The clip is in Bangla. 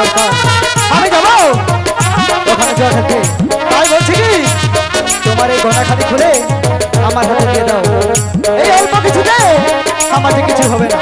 দরকার আমি যাব? ওখানে যাওয়া থাকবে। তাই বলছি কি, তোমার এই গলাখানি খুলে আমার হাতে দিয়ে দাও। এই অল্প কিছুতে আমাদের কিছু হবে না।